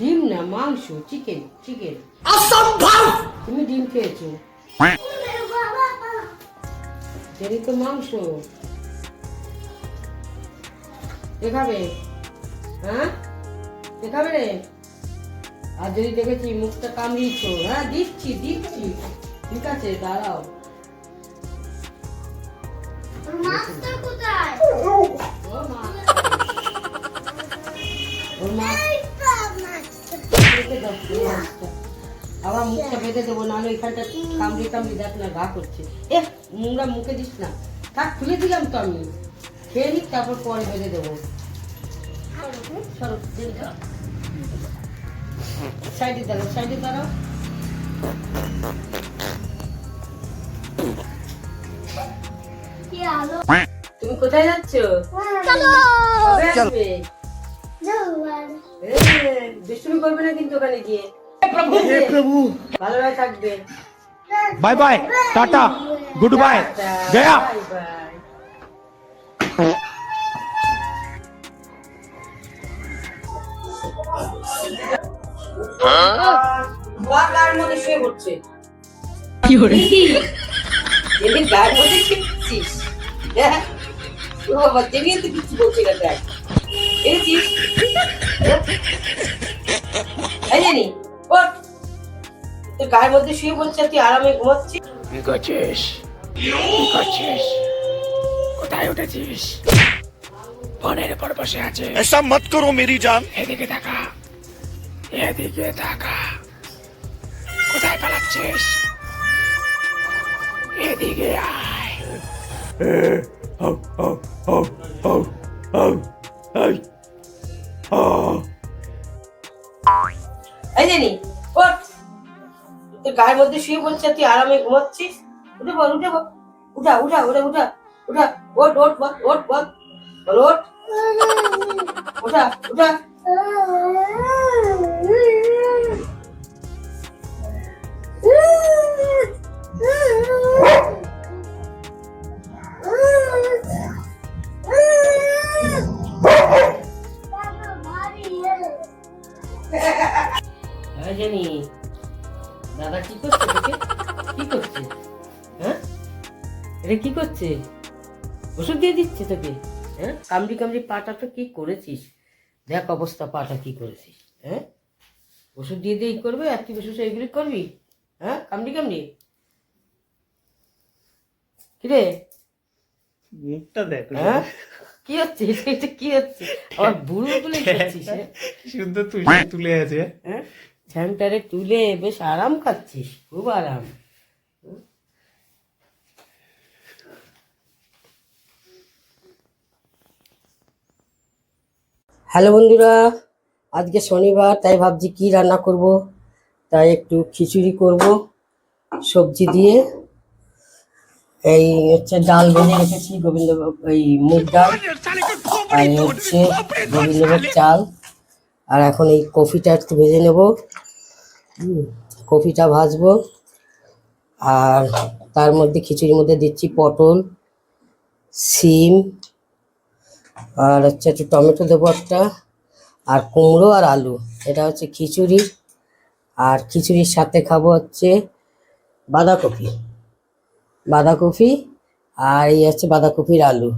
ডিম? না মাংস চিকেন চিকেন তুমি ডিম খেয়েছো? এরই তো মাংস। দেখাবে হ্যাঁ? দেখাবে রে? আর যদি দেখেছি মুখটা কামড়িয়েছ হ্যাঁ দিচ্ছি দিচ্ছি। ঠিক আছে দাঁড়াও। মাস্টার কোথায়? মুখটা বেঁধে দেবো নাহলে এখানটা কামড়ি কামড়ি দেখ না গা করছে। এ মুখে দিস না। থাক খুলে দিলাম তো আমি। খেয়ে নিক তারপর পরে বেঁধে দেবো। সাইডে দাঁড়াও সাইডে দাঁড়াও। তুমি কোথায় যাচ্ছ? দুষ্টুমি করবে না কিন্তু ওখানে গিয়ে? প্রভু। হে প্রভু। Bye bye tata good bye গয়া। কি মধ্যে কিছু দেখ। জানি তোর গায়ের মধ্যে শুয়ে বলছে তুই আরামে ঘুমাচ্ছিস কি করছিস কি করছিস কোথায় উঠেছিস বনের উপর বসে আছে এসব মত করো মেরি জান এদিকে তাকা এদিকে তাকা কোথায় পালাচ্ছিস এদিকে আয় Oh, oh, oh, oh, হ oh. তোর গায়ের মধ্যে শুয়ে পড়ছে, তুই আরামে ঘুমাচ্ছিস? উঠে বল উঠে বল উঠা উঠা উঠা উঠা উঠা। ওঠ ওঠ, বল ওঠ, বল। বল, ওঠ। উঠা উঠা। এই জানি। দাদা কি করছে তোকে কি করছে? হ্যাঁ? এটা কি করছে? ওষুধ দিয়ে দিচ্ছে তোকে? হ্যাঁ? কামড়ি কামড়ি পাটা তো কি করেছিস? দেখ অবস্থা পাটা কি করেছিস? হ্যাঁ? ওষুধ দিয়ে দিয়ে করবে আর তুই বসে এগুলি করবি? হ্যাঁ? কামড়ি কামড়ি? কিরে মুখটা দেখ হ্যাঁ? কি হচ্ছে? এটা কি হচ্ছে? আবার বুড়ো তুলে হ্যাঁ? তুলে তুলে আছে। হ্যাঁ? ঝ্যাংটারে তুলে বেশ আরাম খাচ্ছিস, খুব আরাম। হ্যালো বন্ধুরা, আজকে শনিবার, তাই ভাবছি কি রান্না করব? তাই একটু খিচুড়ি করব, সবজি দিয়ে। এই হচ্ছে ডাল ভেজে রেখেছি, গোবিন্দভোগ, এই মুগ ডাল, আর হচ্ছে গোবিন্দভোগ চাল। আর এখন এই কফিটা একটু ভেজে নেব। কফিটা ভাজবো। আর তার মধ্যে খিচুড়ির মধ্যে দিচ্ছি পটল, সিম, আর হচ্ছে একটু টমেটো দেবো একটা, আর কুমড়ো আর আলু। এটা হচ্ছে খিচুড়ি। আর খিচুড়ির সাথে খাব হচ্ছে বাঁধাকপি। বাঁধাকপি আর এই হচ্ছে বাঁধাকপির আলু।